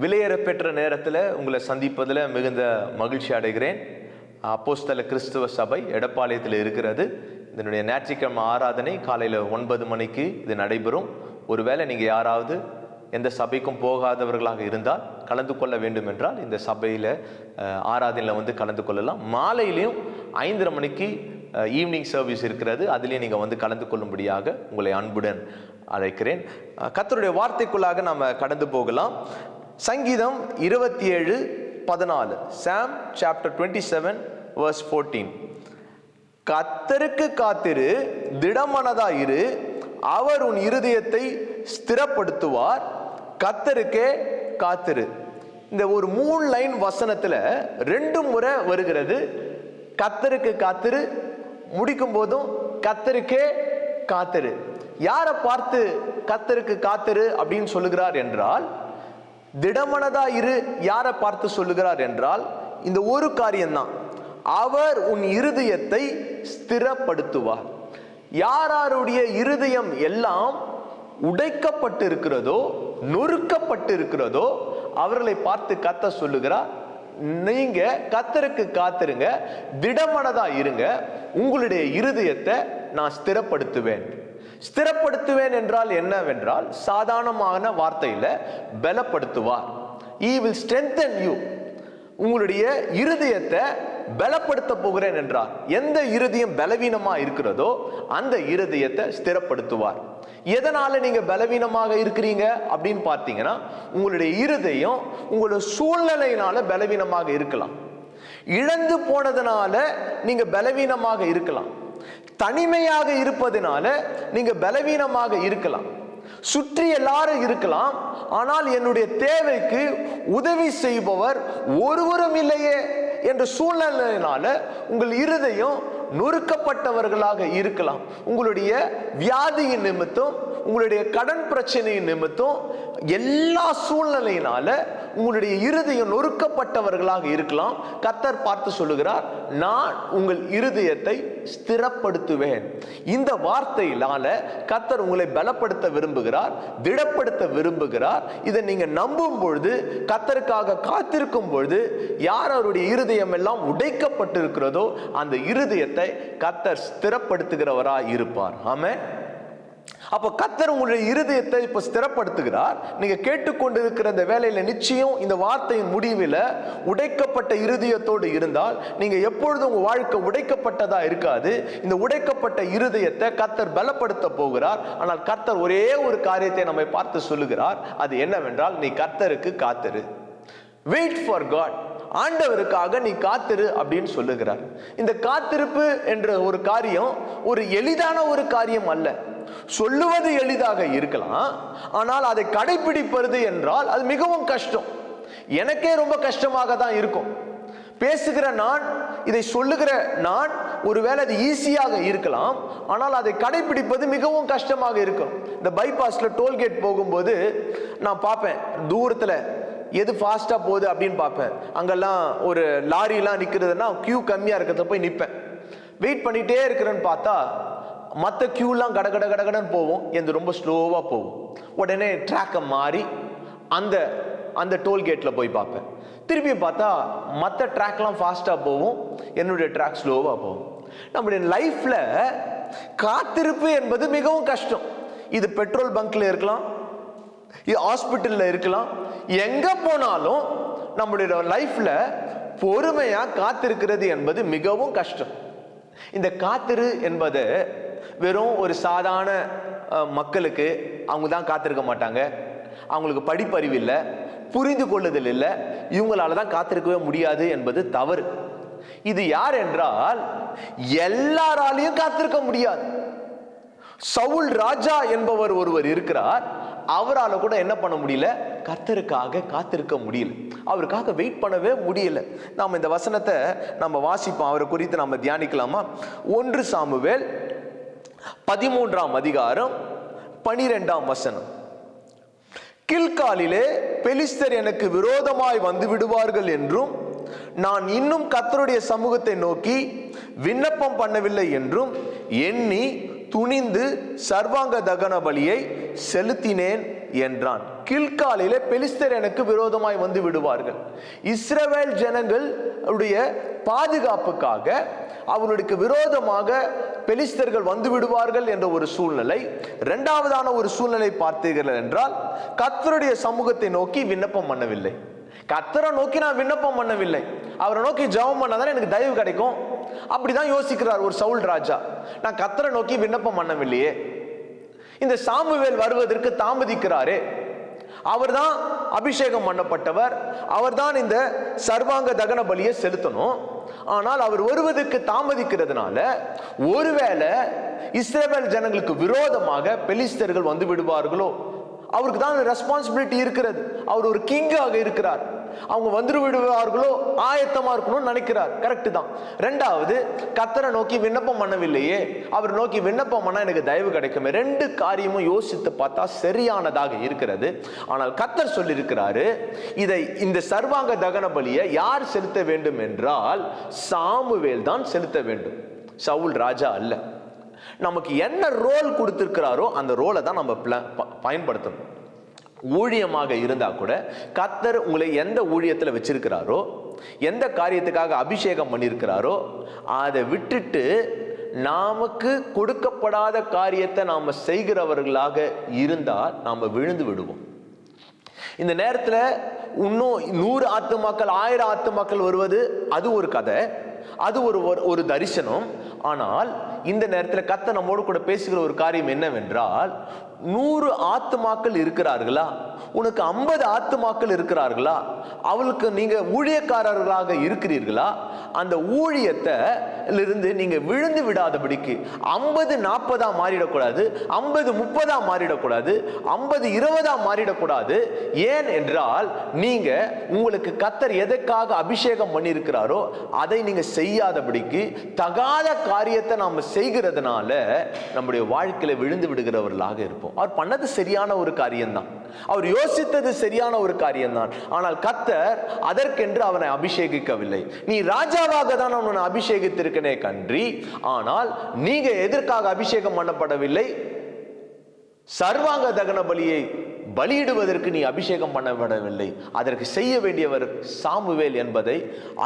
விலையேற பெற்ற நேரத்தில் உங்களை சந்திப்பதில் மிகுந்த மகிழ்ச்சி அடைகிறேன். அப்போஸ்தல கிறிஸ்துவ சபை எடப்பாளையத்தில் இருக்கிறது. இதனுடைய ஞாயிற்றுக்கிழமை ஆராதனை காலையில் ஒன்பது மணிக்கு இது நடைபெறும். ஒருவேளை நீங்கள் யாராவது எந்த சபைக்கும் போகாதவர்களாக இருந்தால் கலந்து கொள்ள வேண்டும் என்றால் இந்த சபையில் ஆராதனையில் வந்து கலந்து கொள்ளலாம். மாலையிலையும் ஐந்தரை மணிக்கு ஈவினிங் சர்வீஸ் இருக்கிறது. அதுலேயும் நீங்கள் வந்து கலந்து கொள்ளும்படியாக உங்களை அன்புடன் அழைக்கிறேன். கத்தருடைய வார்த்தைக்குள்ளாக நாம் கடந்து போகலாம். சங்கீதம் இருபத்தி ஏழு பதினாலு. Psalm chapter twenty seven verse fourteen கத்தருக்கு காத்திரு திடமனதாயிரு அவர் உன் இருதயத்தை ஸ்திரப்படுத்துவார். கத்தருக்கே காத்திரு. இந்த ஒரு மூணு லைன் வசனத்தில் ரெண்டு முறை வருகிறது. கத்தருக்கு காத்திரு. முடிக்கும் போதும் கத்தருக்கே காத்திரு. யாரை பார்த்து கத்தருக்கு காத்திரு அப்படின்னு சொல்லுகிறார் என்றால் திடமனதா இரு யாரை பார்த்து சொல்லுகிறார் என்றால் இந்த ஒரு காரியம்தான் அவர் உன் இருதயத்தை ஸ்திரப்படுத்துவார். யாராருடைய இருதயம் எல்லாம் உடைக்கப்பட்டு இருக்கிறதோ நொறுக்கப்பட்டு இருக்கிறதோ அவர்களை பார்த்து கத்த சொல்லுகிறார் நீங்க கத்தருக்கு காத்திருங்க திடமனதா இருங்க உங்களுடைய இருதயத்தை நான் ஸ்திரப்படுத்துவேன். ஸ்திரப்படுத்துவேன் என்றால் என்னவென்றால் சாதாரணமான வார்த்தையில் பலப்படுத்துவார். ஈ வில் ஸ்ட்ரென்தன் யூ உங்களுடைய இருதயத்தை பலப்படுத்த போகிறேன் என்றார். எந்த இருதயம் பலவீனமா இருக்கிறதோ அந்த இருதயத்தை ஸ்திரப்படுத்துவார். எதனால நீங்க பலவீனமாக இருக்கிறீங்க அப்படின்னு பார்த்தீங்கன்னா உங்களுடைய இருதயம் உங்களுடைய சூழ்நிலையினால பலவீனமாக இருக்கலாம். இழந்து போனதுனால நீங்க பலவீனமாக இருக்கலாம். தனிமையாக இருப்பதனால நீங்க பலவீனமாக இருக்கலாம். சுற்றி எல்லாரும் இருக்கலாம். ஆனால் என்னுடைய தேவைக்கு உதவி செய்பவர் ஒருவரும் இல்லையே என்ற சூழ்நிலையினால உங்கள் இருதயம் நொறுக்கப்பட்டவர்களாக இருக்கலாம். உங்களுடைய வியாதியின் நிமித்தம் உங்களுடைய கடன் பிரச்சனையின் நிமித்தம் எல்லா சூழ்நிலையினால உங்களுடைய இருதயம் நொறுக்கப்பட்டவர்களாக இருக்கலாம். கத்தர் பார்த்து சொல்லுகிறார் நான் உங்கள் இருதயத்தை ஸ்திரப்படுத்துவேன். இந்த வார்த்தையினால கத்தர் உங்களை பலப்படுத்த விரும்புகிறார் திடப்படுத்த விரும்புகிறார். இதை நீங்க நம்பும் பொழுது கத்தருக்காக காத்திருக்கும் பொழுது யார் அவருடைய இருதயம் எல்லாம் உடைக்கப்பட்டிருக்கிறதோ அந்த இருதயத்தை கத்தர் ஸ்திரப்படுத்துகிறவராய் இருப்பார். ஆமாம் அப்போ கத்தர் உங்களுடைய இருதயத்தை இப்போ ஸ்திரப்படுத்துகிறார். நீங்கள் கேட்டுக்கொண்டிருக்கிற இந்த வேலையில் நிச்சயம் இந்த வார்த்தையின் முடிவில் உடைக்கப்பட்ட இருதயத்தோடு இருந்தால் நீங்கள் எப்பொழுதும் உங்கள் வாழ்க்கை உடைக்கப்பட்டதா இருக்காது. இந்த உடைக்கப்பட்ட இருதயத்தை கத்தர் பலப்படுத்த போகிறார். ஆனால் கத்தர் ஒரே ஒரு காரியத்தை நம்மை பார்த்து சொல்லுகிறார். அது என்னவென்றால் நீ கத்தருக்கு காத்திரு. வெயிட் ஃபார் காட் ஆண்டவருக்காக நீ காத்திரு அப்படின்னு சொல்லுகிறார். இந்த காத்திருப்பு என்ற ஒரு காரியம் ஒரு எளிதான ஒரு காரியம் அல்ல. சொல்லுவது எளிதாக இருக்கலாம் ஆனால் அதை கடைபிடிப்பது என்றால் அது மிகவும் கஷ்டம். எனக்கே ரொம்ப கஷ்டமாக தான் இருக்கும். பேசுகிற நான் இதை சொல்லுகிற நான் ஒருவேளை அது ஈஸியாக இருக்கலாம் ஆனால் அதை கடைபிடிப்பது மிகவும் கஷ்டமாக இருக்கும். இந்த பைபாஸில் டோல்கேட் போகும்போது நான் பார்ப்பேன் தூரத்தில் எது ஃபாஸ்ட்டாக போகுது அப்படின்னு பார்ப்பேன். அங்கெல்லாம் ஒரு லாரிலாம் நிற்கிறதுனா க்யூ கம்மியாக இருக்கிறத போய் நிற்பேன் வெயிட் பண்ணிகிட்டே இருக்கிறேன்னு பார்த்தா மற்ற கியூலாம் கட கட கடகடன்னு போகும் எந்த ரொம்ப ஸ்லோவாக போகும். உடனே ட்ராக்கை மாறி அந்த அந்த டோல்கேட்டில் போய் பார்ப்பேன். திருப்பி பார்த்தா மற்ற ட்ராக்லாம் ஃபாஸ்ட்டாக போகும் என்னுடைய ட்ராக் ஸ்லோவாக போகும். நம்முடைய லைஃப்பில் காத்திருப்பு என்பது மிகவும் கஷ்டம். இது பெட்ரோல் பங்க்கில் இருக்கலாம். இது ஹாஸ்பிட்டலில் இருக்கலாம். எங்கே போனாலும் நம்முடைய லைஃப்பில் பொறுமையாக காத்திருக்கிறது என்பது மிகவும் கஷ்டம். இந்த காத்திரு என்பது வெறும் ஒரு சாதாரண மக்களுக்கு அவங்க தான் காத்திருக்க மாட்டாங்க. அவங்களுக்கு படிப்பறிவு இல்லை புரிந்து கொள்ளுதல் இல்லை இவங்களால தான் காத்திருக்கவே முடியாது என்பது தவறு. இது யார் என்றால் எல்லாராலையும் காத்திருக்க முடியாது. சவுல் ராஜா என்பவர் ஒருவர் இருக்கிறார். அவரால் கூட என்ன பண்ண முடியல? கர்த்தருக்காக காத்திருக்க முடியல. அவருக்காக வெயிட் பண்ணவே முடியல. நாம் இந்த வசனத்தை நம்ம வாசிப்போம். அவரை குறித்து நம்ம தியானிக்கலாமா? ஒன்று சாமுவேல் பதிமூன்றாம் அதிகாரம் பனிரெண்டாம் வசனம். கில்காலிலே பெலிஸ்தர் எனக்கு விரோதமாய் வந்து விடுவார்கள் என்றும் நான் இன்னும் கர்த்தருடைய சமூகத்தை நோக்கி விண்ணப்பம் பண்ணவில்லை என்றும் எண்ணி துணிந்து சர்வாங்க தகன பலியை செலுத்தினேன் என்றான். கில்காலிலே பெலிஸ்தர் எனக்கு விரோதமாய் வந்து விடுவார்கள். இஸ்ரவேல் ஜனங்கள் உடைய பாதுகாப்புக்காக அவர்களுக்கு விரோதமாக பெலிஸ்தர்கள் வந்து விடுவார்கள் என்ற ஒரு சூழ்நிலை இரண்டாவதான ஒரு சூழ்நிலை பார்த்தீர்கள் என்றால் கத்தருடைய சமூகத்தை நோக்கி விண்ணப்பம் பண்ணவில்லை. கத்தரை நோக்கி நான் விண்ணப்பம் பண்ணவில்லை. அவரை நோக்கி ஜெபம் பண்ணாதான் எனக்கு தயவு கிடைக்கும்? அப்படிதான் யோசிக்கிறார் ஒரு சவுல் ராஜா. நான் கத்தரை நோக்கி விண்ணப்பம் பண்ணவில்லையே. இந்த சாமுவேல் வருவதற்கு தாமதிக்கிறாரே. அவர்தான் அபிஷேகம் பண்ணப்பட்டவர். அவர்தான் இந்த சர்வாங்க தகன பலியை செலுத்தணும். ஆனால் அவர் வருவதற்கு தாமதிக்கிறதுனால ஒருவேளை இஸ்ரேல் ஜனங்களுக்கு விரோதமாக பெலிஸ்தர்கள் வந்து விடுவார்களோ? அவருக்கு தான் ரெஸ்பான்சிபிலிட்டி இருக்கிறது. அவர் ஒரு கிங்காக இருக்கிறார். அவங்க வந்துரு விடுவார்களோ ஆயத்தமா இருக்கணும்னு நினைக்கிறார். கரெக்டு தான். ரெண்டாவது கத்தரை நோக்கி விண்ணப்பம் பண்ணவில்லையே அவர் நோக்கி விண்ணப்பம் பண்ணா எனக்கு தயவு கிடைக்குமே. ரெண்டு காரியமும் யோசித்து பார்த்தா சரியானதாக இருக்கிறது. ஆனால் கத்தர் சொல்லியிருக்கிறாரு இதை இந்த சர்வாங்க தகன பலியை யார் செலுத்த வேண்டும் என்றால் சாமுவேல் தான் செலுத்த வேண்டும். சவுல் ராஜா அல்ல. நமக்கு என்ன ரோல் கொடுத்துருக்கிறாரோ அந்த ரோலை தான் நம்ம பயன்படுத்தணும். ஊழியமாக இருந்தால் கூட கத்தர் உங்களை எந்த ஊழியத்தில் வச்சிருக்கிறாரோ எந்த காரியத்துக்காக அபிஷேகம் பண்ணியிருக்கிறாரோ அதை விட்டுட்டு நமக்கு கொடுக்கப்படாத காரியத்தை நாம் செய்கிறவர்களாக இருந்தால் நாம் விழுந்து விடுவோம். இந்த நேரத்தில் இன்னும் நூறு ஆத்துமாக்கள் ஆயிரம் ஆத்துமாக்கள் வருவது அது ஒரு கதை அது ஒரு ஒரு- ஒரு தரிசனம். ஆனால் இந்த நேரத்தில் கத்த நம்மோடு கூட பேசுகிற ஒரு காரியம் என்னவென்றால் நூறு ஆத்துமாக்கள் இருக்கிறார்களா? உனக்கு ஐம்பது ஆத்துமாக்கள் இருக்கிறார்களா? அவளுக்கு நீங்க ஊழியக்காரர்களாக இருக்கிறீர்களா? அந்த ஊழியத்தை இருந்து நீங்க விழுந்து விடாதபடிக்கு ஐம்பது நாற்பதா மாறிடக்கூடாது ஐம்பது முப்பதா மாறிடக்கூடாது ஐம்பது இருபதா மாறிடக்கூடாது. ஏன் என்றால் நீங்க உங்களுக்கு கத்தர் எதற்காக அபிஷேகம் பண்ணியிருக்கிறாரோ அதை நீங்க செய்யாதபடிக்கு தகாத காரியத்தை நாம செய்கிறதுனால நம்முடைய வாழ்க்கையில விழுந்து விடுகிறவர்களாக இருப்போம். அவர் பண்ணது சரியான ஒரு காரியம்தான். அவர் யோசித்தது சரியான ஒரு காரியம்தான். ஆனால் கத்தர் அதற்கென்று அவனை அபிஷேகிக்கவில்லை. நீ ராஜாவாக தான் அவனை அபிஷேகித்திருக்கனே கன்றி ஆனால் நீங்க எதற்காக அபிஷேகம் பண்ணப்படவில்லை? சர்வாங்க தகன பலியை பலியிடுவதற்கு நீ அபிஷேகம் பண்ணப்படவில்லை. அதற்கு செய்ய வேண்டியவர் சாமுவேல் என்பதை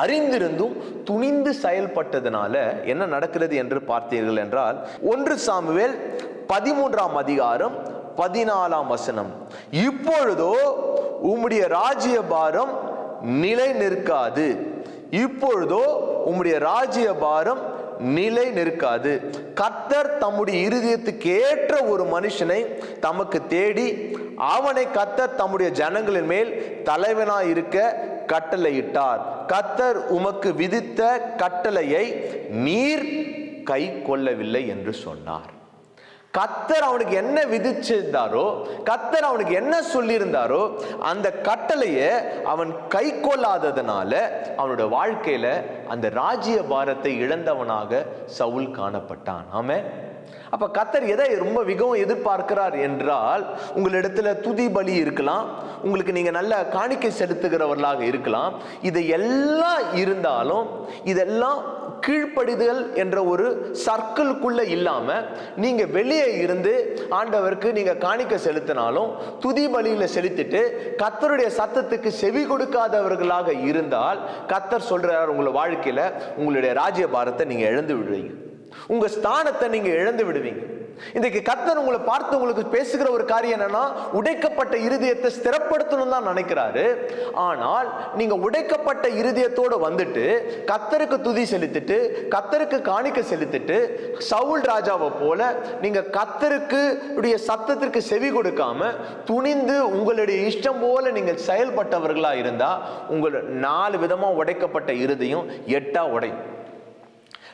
அறிந்திருந்தும் துணிந்து செயல்பட்டதுனால என்ன நடக்கிறது என்று பார்த்தீர்கள் என்றால் ஒன்று சாமுவேல் பதிமூன்றாம் அதிகாரம் பதினாலாம் வசனம். இப்பொழுதோ உம்முடைய ராஜ்ய பாரம் நிலை நிற்காது இப்பொழுதோ உம்முடைய ராஜ்ய பாரம் நிலை நிற்காது. கத்தர் தம்முடைய இருதயத்துக்கு ஏற்ற ஒரு மனுஷனை தமக்கு தேடி அவனை கத்தர் தம்முடைய ஜனங்களின் மேல் தலைவனாய் இருக்க கட்டளையிட்டார். கத்தர் உமக்கு விதித்த கட்டளையை நீர் கை கொள்ளவில்லை என்று சொன்னார். கத்தர் அவனுக்கு என்ன விதிச்சிருந்தாரோ கத்தர் அவனுக்கு என்ன சொல்லியிருந்தாரோ அந்த கட்டளையை அவன் கை கொள்ளாததுனால அவனோட வாழ்க்கையில அந்த ராஜ்ய பாரத்தை இழந்தவனாக சவுல் காணப்பட்டான். ஆமே அப்ப கத்தர் எதை ரொம்ப மிகவும் எதிர்பார்க்கிறார் என்றால் உங்களிடத்துல துதி பலி இருக்கலாம் உங்களுக்கு நீங்க நல்ல காணிக்கை செலுத்துகிறவர்களாக இருக்கலாம் இது எல்லாம் இருந்தாலும் இதெல்லாம் கீழ்ப்படிதல் என்ற ஒரு சர்க்கிளுக்குள்ளே இல்லாமல் நீங்கள் வெளியே இருந்து ஆண்டவருக்கு நீங்கள் காணிக்க செலுத்தினாலும் துதி பலியில் செலுத்திட்டு கத்தருடைய சத்தத்துக்கு செவி கொடுக்காதவர்களாக இருந்தால் கத்தர் சொல்கிறார் உங்களை வாழ்க்கையில் உங்களுடைய ராஜ்ய பாரத்தை நீங்கள் இழந்து விடுவீங்க. உங்கள் ஸ்தானத்தை நீங்கள் இழந்து விடுவீங்க. இன்றைக்கு கத்தர் உங்களை பார்த்து உங்களுக்கு பேசுகிற ஒரு காரியம் என்னன்னா உடைக்கப்பட்ட இருதயத்தை ஸ்திரப்படுத்தணும் தான் நினைக்கிறாரு. ஆனால் நீங்க உடைக்கப்பட்ட இருதயத்தோட வந்துட்டு கத்தருக்கு துதி செலுத்திட்டு கத்தருக்கு காணிக்க செலுத்திட்டு சவுல் ராஜாவை போல நீங்க கத்தருக்கு உடைய சத்தத்திற்கு செவி கொடுக்காம துணிந்து உங்களுடைய இஷ்டம் போல நீங்கள் செயல்பட்டவர்களா இருந்தா உங்கள் நாலு விதமா உடைக்கப்பட்ட இருதயம் எட்டா உடையும்.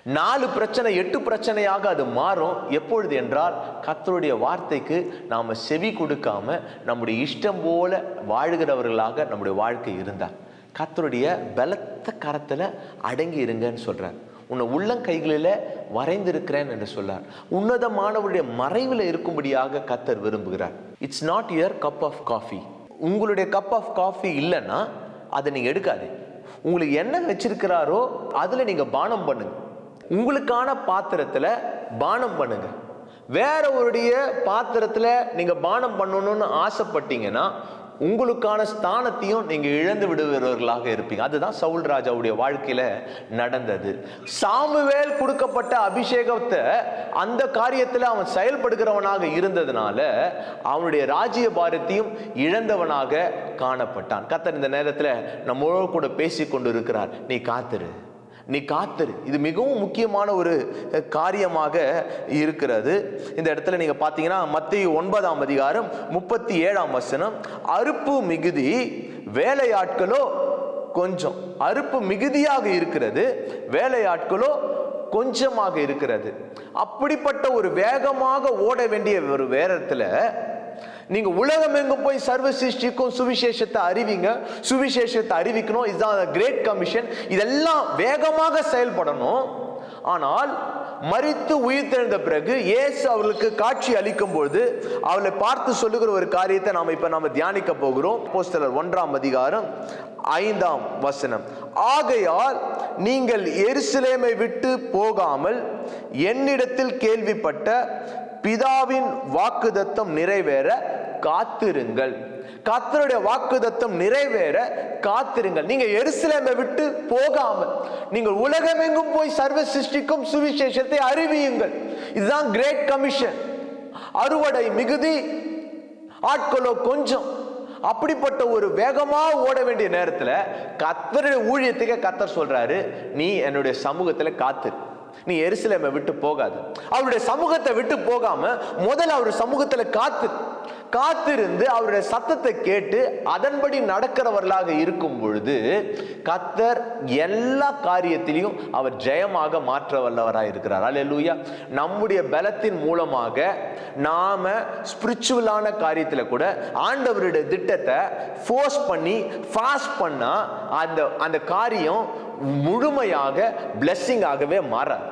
நாலு பிரச்சனை எட்டு பிரச்சனையாக அது மாறும். எப்பொழுது என்றால் கத்தருடைய வார்த்தைக்கு நாம் செவி கொடுக்காம நம்முடைய இஷ்டம் போல வாழ்கிறவர்களாக நம்முடைய வாழ்க்கை இருந்தார். கத்தருடைய பலத்த கரத்தில் அடங்கி இருங்கன்னு சொல்கிறார் உன்னை உள்ளங்கைகளில் வரைந்திருக்கிறேன் என்று சொல்லார். உன்னதமானவருடைய மறைவில் இருக்கும்படியாக கத்தர் விரும்புகிறார். It's not your cup of coffee உங்களுடைய கப் ஆஃப் காஃபி இல்லைன்னா அதை நீங்கள் எடுக்காது. உங்களுக்கு என்ன வச்சிருக்கிறாரோ அதில் நீங்கள் பானம் பண்ணுங்க. உங்களுக்கான பாத்திரத்தில் பானம் பண்ணுங்க. வேற ஒருடைய பாத்திரத்தில் நீங்க பானம் பண்ணணும்னு ஆசைப்பட்டீங்கன்னா உங்களுக்கான ஸ்தானத்தையும் நீங்க இழந்து விடுகிறவர்களாக இருப்பீங்க. அதுதான் சவுல் ராஜாவுடைய வாழ்க்கையில நடந்தது. சாமுவேல் கொடுக்கப்பட்ட அபிஷேகத்தை அந்த காரியத்தில் அவன் செயல்படுகிறவனாக இருந்ததுனால அவனுடைய ராஜ்ய பாரத்தையும் இழந்தவனாக காணப்பட்டான். கத்தர் இந்த நேரத்தில் நம்மளோட கூட பேசி கொண்டு இருக்கிறார் நீ காத்திரு. நீ காத்திரு. இது மிகவும் முக்கியமான ஒரு காரியமாக இருக்கிறது. இந்த இடத்துல நீங்க பார்த்தீங்கன்னா மத்திய ஒன்பதாம் அதிகாரம் முப்பத்தி ஏழாம் வசனம். அறுப்பு மிகுதி வேலையாட்களோ கொஞ்சம். அறுப்பு மிகுதியாக இருக்கிறது வேலையாட்களோ கொஞ்சமாக இருக்கிறது. அப்படிப்பட்ட ஒரு வேகமாக ஓட வேண்டிய ஒரு வேரத்தில் நீங்க உலகம் எங்க போய் சர்வ சிருஷ்டிக்கும் சுவிசேஷத்தை அறிவிங்க சுவிசேஷத்தை அறிவிக்கணும். இதுதான் கிரேட் கமிஷன் இதெல்லாம் வேகமாக செயல்படணும். ஆனால் மறித்து உயிர் தெழுந்த பிறகு இயேசு அவர்களுக்கு காட்சி அளிக்கும் பொழுது அவளை பார்த்து சொல்லுகிற ஒரு காரியத்தை நாம் இப்ப நாம தியானிக்க போகிறோம். போஸ்டலர் ஒன்றாம் அதிகாரம் ஐந்தாம் வசனம். ஆகையால் நீங்கள் எருசலேமை விட்டு போகாமல் என்னிடத்தில் கேள்விப்பட்ட பிதாவின் வாக்குதத்தம் நிறைவேற காத்திருங்கள். கத்தருடைய வாக்குதத்தம் நிறைவேற காத்திருங்கள். நீங்க எருசலேமை விட்டு போகாமல் நீங்கள் உலகமெங்கும் போய் சர்வ சிருஷ்டிக்கும் சுவிசேஷத்தை அறிவியுங்கள். இதுதான் கிரேட் கமிஷன் அறுவடை மிகுதி ஆட்களோ கொஞ்சம். அப்படிப்பட்ட ஒரு வேகமா ஓட வேண்டிய நேரத்துல கத்தருடைய ஊழியத்துக்கு கத்தர் சொல்றாரு நீ என்னுடைய சமூகத்துல காத்திரு நீ எருசலேமை விட்டு போகாது. அவருடைய சமூகத்தை விட்டு போகாம முதல்ல அவர் சமூகத்துல காத்து காத்திருந்து அவருடைய சத்தத்தை கேட்டு அதன்படி நடக்கிறவர்களாக இருக்கும் பொழுது கத்தர் எல்லா காரியத்திலையும் அவர் ஜெயமாக மாற்ற வல்லவராக இருக்கிறார். அல்லேலூயா நம்முடைய பலத்தின் மூலமாக நாம ஸ்பிரிச்சுவலான காரியத்தில் கூட ஆண்டவருடைய திட்டத்தை ஃபோர்ஸ் பண்ணி ஃபாஸ்ட் பண்ணா அந்த அந்த காரியம் முழுமையாக blessing ஆகவே மாறாது.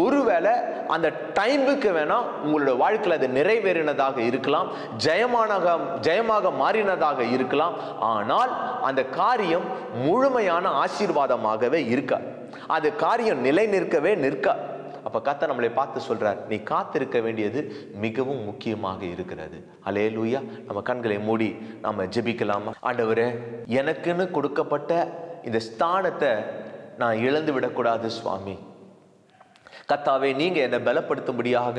ஒருவேளை அந்த டைமுக்கு வேணா உங்களோட வாழ்க்கையில் அது நிறைவேறினதாக இருக்கலாம் ஜெயமானாக ஜெயமாக மாறினதாக இருக்கலாம். ஆனால் அந்த காரியம் முழுமையான ஆசீர்வாதமாகவே இருக்க அது காரியம் நிலை நிற்கவே நிற்க அப்ப கத்த நம்மளை பார்த்து சொல்றார் நீ காத்திருக்க வேண்டியது மிகவும் முக்கியமாக இருக்கிறது. அலே லூயா நம்ம கண்களை மூடி நம்ம ஜெபிக்கலாமா? ஆண்டவரே எனக்குன்னு கொடுக்கப்பட்ட இந்த ஸ்தானத்தை நான் இழந்து விடக்கூடாது சுவாமி. கத்தாவே நீங்க என்னை பலப்படுத்தும்படியாக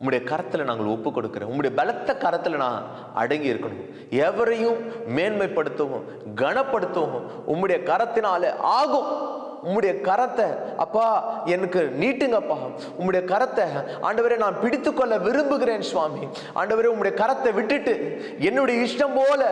உம்முடைய கரத்தில் நாங்கள் ஒப்பு கொடுக்கிறோம் உங்களுடைய பலத்த கரத்தில் நான் அடங்கி இருக்கணும் எவரையும் மேன்மைப்படுத்தவும் கனப்படுத்தவும் உம்முடைய கரத்தினால ஆகும். உம்முடைய கரத்தை அப்பா எனக்கு நீட்டுங்கப்பா. உம்முடைய கரத்தை ஆண்டவரே நான் பிடித்து கொள்ள விரும்புகிறேன் சுவாமி. ஆண்டவரே உம்முடைய கரத்தை விட்டுட்டு என்னுடைய இஷ்டம் போல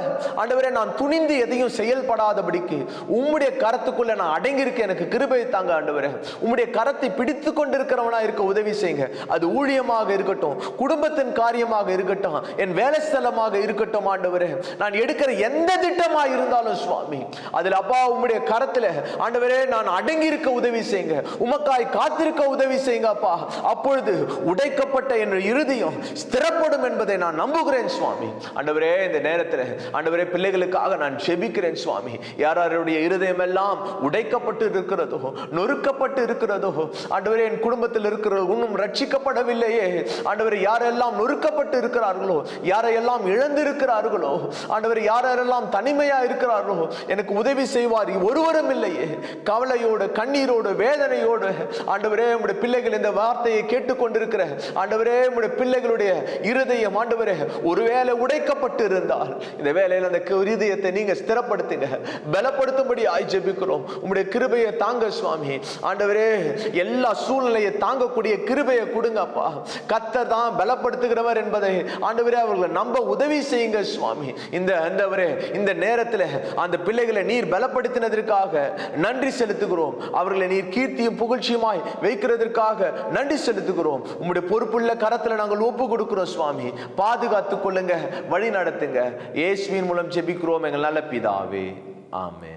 ஆண்டவரே நான் துணிந்து எதையும் செயல்படாதபடிக்கு உம்முடைய கரத்துக்குள்ள நான் அடங்கியிருக்க எனக்கு கிருபை தாங்க ஆண்டவரே. உம்முடைய கரத்தை பிடித்து கொண்டிருக்கிறவனா இருக்க உதவி செய்யுங்க. அது ஊழியமாக இருக்கட்டும் குடும்பத்தின் காரியமாக இருக்கட்டும் என் வேலை ஸ்தலமாக இருக்கட்டும் ஆண்டவரே. நான் எடுக்கிற எந்த திட்டமாக இருந்தாலும் சுவாமி அதில் அப்பா உம்முடைய கரத்தில் ஆண்டவரே நான் அடங்கி இருக்க உதவி செய்யுங்க. உமக்காய் காத்திருக்க உதவி செய்யுங்க அப்பா. அப்பொழுது உடைக்கப்பட்ட என்ற இருதயம் ஸ்திரப்படும் என்பதை நான் நம்புகிறேன் சுவாமி. ஆண்டவரே இந்த நேரத்தில் ஆண்டவரே பிள்ளைகளுக்காக நான் செபிக்கிறேன் சுவாமி. யார் யாருடைய இருதயம் எல்லாம் உடைக்கப்பட்டு இருக்கிறதோ நொறுக்கப்பட்டு இருக்கிறதோ ஆண்டவரே என் குடும்பத்தில் இருக்கிற இன்னும் ரட்சிக்கப்படவில்லையே. ஆண்டவர் யாரெல்லாம் நொறுக்கப்பட்டு இருக்கிறார்களோ யாரையெல்லாம் இழந்திருக்கிறார்களோ ஆண்டவர் யாரெல்லாம் தனிமையா இருக்கிறார்களோ எனக்கு உதவி செய்வார். ஒருவரும் இல்லையே. கவலையோடு கண்ணீரோடு வேதனையோடு ஆண்டவரே உங்களுடைய பிள்ளைகள் இந்த வார்த்தையை கேட்டுக்கொண்டிருக்கிற ஆண்டவரே உங்களுடைய பிள்ளைகளுடைய இருதயம் ஆண்டவரே ஒருவேளை உடைக்கப்பட்டு இருந்தால் இந்த வேலையில் அந்த இருதயத்தை நீங்க ஸ்திரப்படுத்துங்க பலப்படுத்தும்படி ஆய் ஜெபிக்கிறோம் உங்களுடைய கிருபையை தாங்க சுவாமி. ஆண்டவரே எல்லா சூழ்நிலையை தாங்கக்கூடிய கிருபையை கொடுங்கப்பா. கத்தர் தான் பலப்படுத்துகிறவர் என்பதை ஆண்டவரே அவர்களை நம்ப உதவி செய்யுங்க சுவாமி. இந்த ஆண்டவரே இந்த நேரத்தில் அந்த பிள்ளைகளை நீர் பலப்படுத்தினதற்காக நன்றி செலுத்துகிறோம். அவர்களை நீர் கீர்த்தியும் புகழ்ச்சியுமாய் வைக்கிறதற்காக நன்றி செலுத்துகிறோம். உம்முடைய பொறுப்புள்ள கரத்தில் நாங்கள் ஒப்பு கொடுக்கிறோம் சுவாமி. பாதுகாத்து கொள்ளுங்க வழி நடத்துங்க. இயேசுவின் மூலம் ஜெபிக்கிறோம் எங்கள் நல்ல பிதாவே. ஆமே